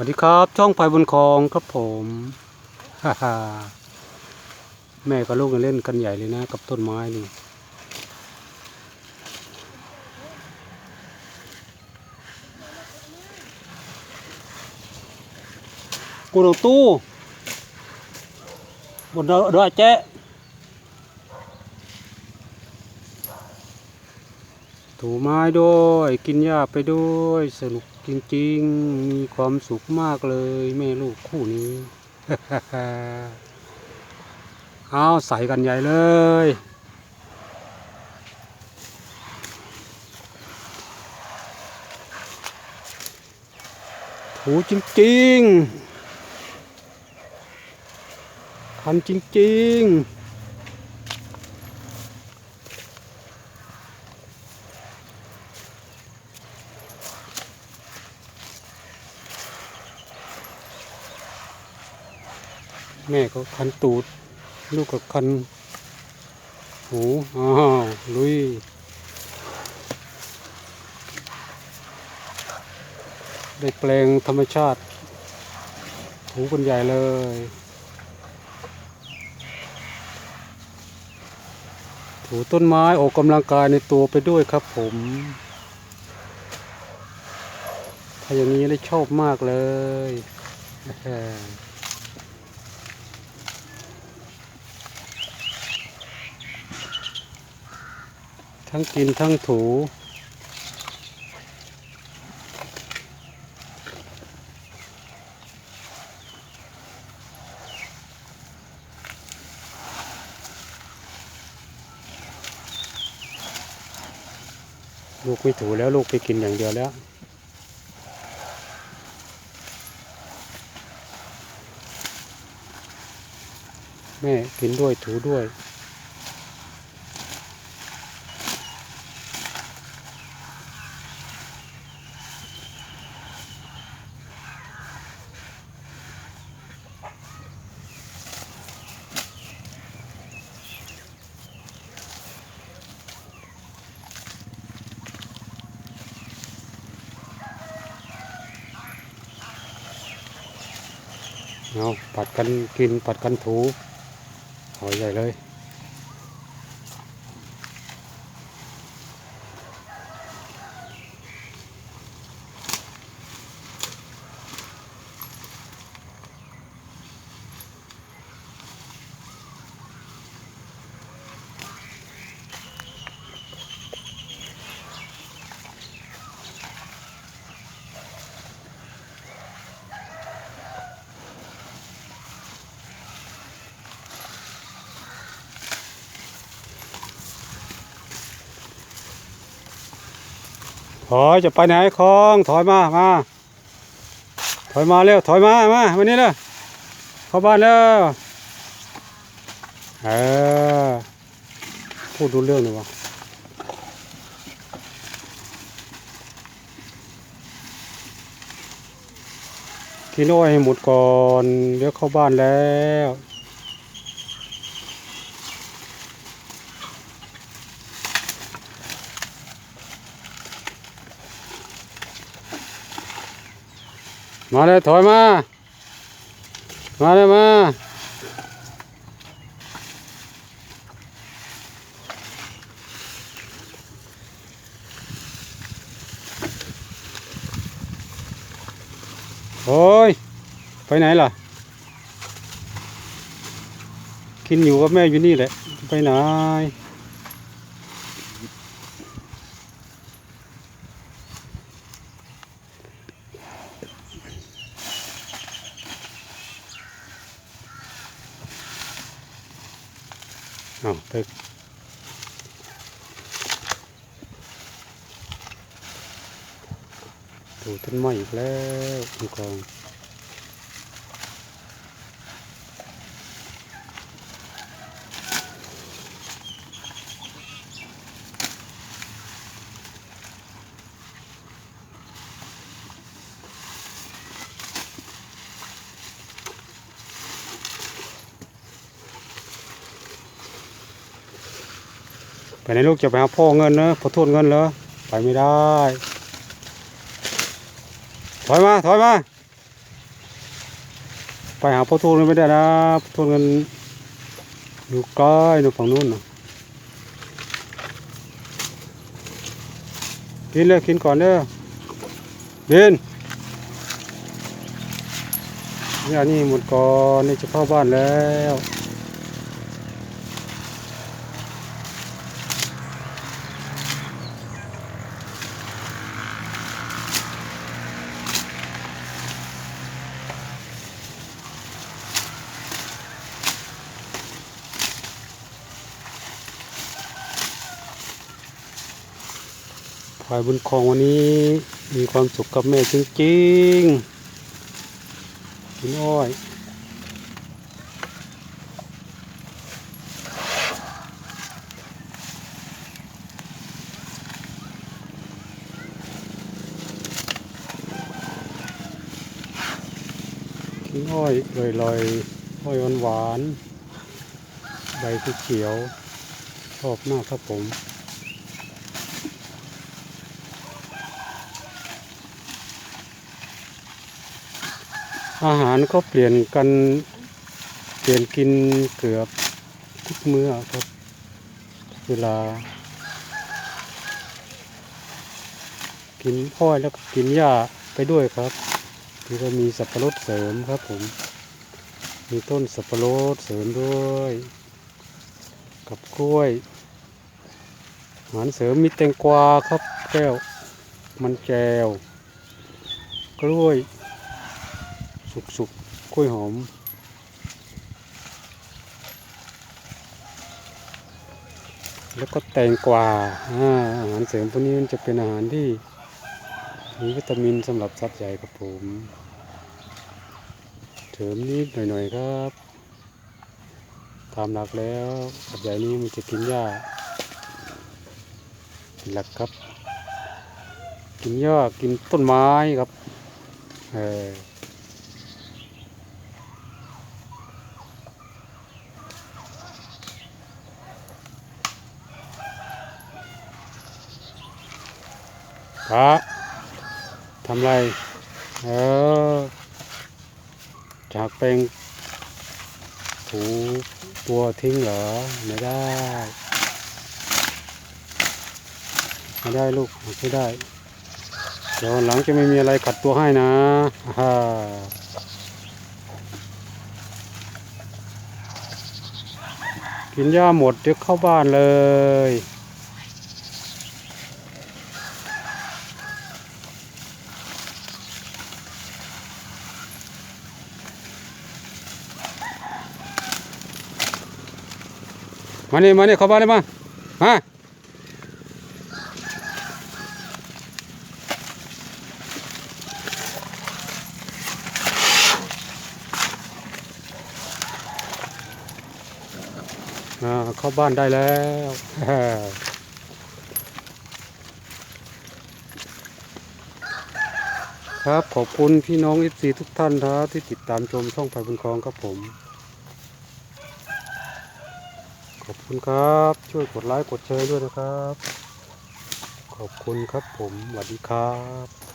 วัสดีครับ ช่องไฟบนคลองครับผมฮ่าฮาแม่กับลูกเล่นกันใหญ่เลยนะ กับต้นไม้นี่กูดตู้บนเรือแจ๊ถูไม้ด้วย กินหญ้าไปด้วยสนุก จริงๆ มีความสุขมากเลยแม่ลูกคู่นี้เอาใส่กันใหญ่เลย ถูจริงๆคันจริง ๆ แม่ก็คันตูด ลูกก็คันหูอ้าวลุยได้แปลงธรรมชาติถูกันใหญ่เลย ถูต้นไม้ออกกำลังกายในตัวไปด้วยครับผม ถ้าอย่างนี้ได้ชอบมากเลย ทั้งกินทั้งถู ลูกไม่ถูแล้วลูกไปกินอย่างเดียวแล้วแม่กินด้วยถูด้วย เอาปัดกันกินปัดกันถูหอยใหญ่เลย ถอยจะไปไหนคลองถอยมามาถอยมาเร็วถอยมามาวันนี้เลยเข้าบ้านแล้วเออพูดดูเรื่องหน่อยวะกินอ้อยหหมดก่อนเดี๋ยวเข้าบ้านแล้ว มาเลยถอยมา มาเลยมาโอ้ย ไปไหนล่ะ กินอยู่กับแม่อยู่นี่แหละ ไปไหน อาตึกดูต้นไม้อีกแล้วคุณกอง ไปไหนลูกจะไปหาพ่อเงินเนอะขอโทษเงินเหรอไปไม่ได้ ถอยมาถอยมาไปหาพ่อทูนไม่ได้นะพ่อทูนกันอยู่ใกล้นู่ฝั่งนู้นนะกินเลยกินก่อนเด้อเดินนี่อันนี้หมดก่อนนี่จะเข้าบ้านแล้ว ฝ่ายบุญครองวันนี้มีความสุขกับแม่จริงๆกินอ้อยกินอ้อยลอยๆอ้อยหวานๆใบสีเขียวชอบมากครับผม อาหารก็เปลี่ยนกันเปลี่ยนกินเกือบทุกมื้อครับ เวลา กินอ้อยแล้วก็กินหญ้าไปด้วยครับที่ก็มีสับปะรดเสริมครับผม มีต้นสับปะรดเสริมด้วย กับกล้วยอาหารเสริมมีแตงกวาครับแก้ว มันแจวกล้วย สุกสุกๆกล้วยหอม แล้วก็แตงกวาอาอาหารเสริมพวกนี้มันจะเป็นอาหารที่มีวิตามินสำหรับสัตว์ใหญ่ครับผมเสริมนิดหน่อยๆครับตามหลักแล้วสัตว์ใหญ่นี้มันจะกินหญ้าเป็นหลักครับ กินหญ้ากินต้นไม้ครับเออ พระทำไร เออ จากแปลงถูตัวทิ้งเหรอ ไม่ได้ ไม่ได้ลูกไม่ได้ เดี๋ยวหลังจะไม่มีอะไรขัดตัวให้นะอ่ากินหญ้าหมดเดี๋ยวเข้าบ้านเลย มานี่มานี่เข้าบ้านเลยมามาอ่าเข้าบ้านได้แล้วครับขอบคุณพี่น้องเอฟซีทุกท่านนะที่ติดตามชมช่องไฟบุญคลองครับผม ขอบคุณครับ ช่วยกดไลค์กดแชร์ด้วยนะครับ ขอบคุณครับผมสวัสดีครับ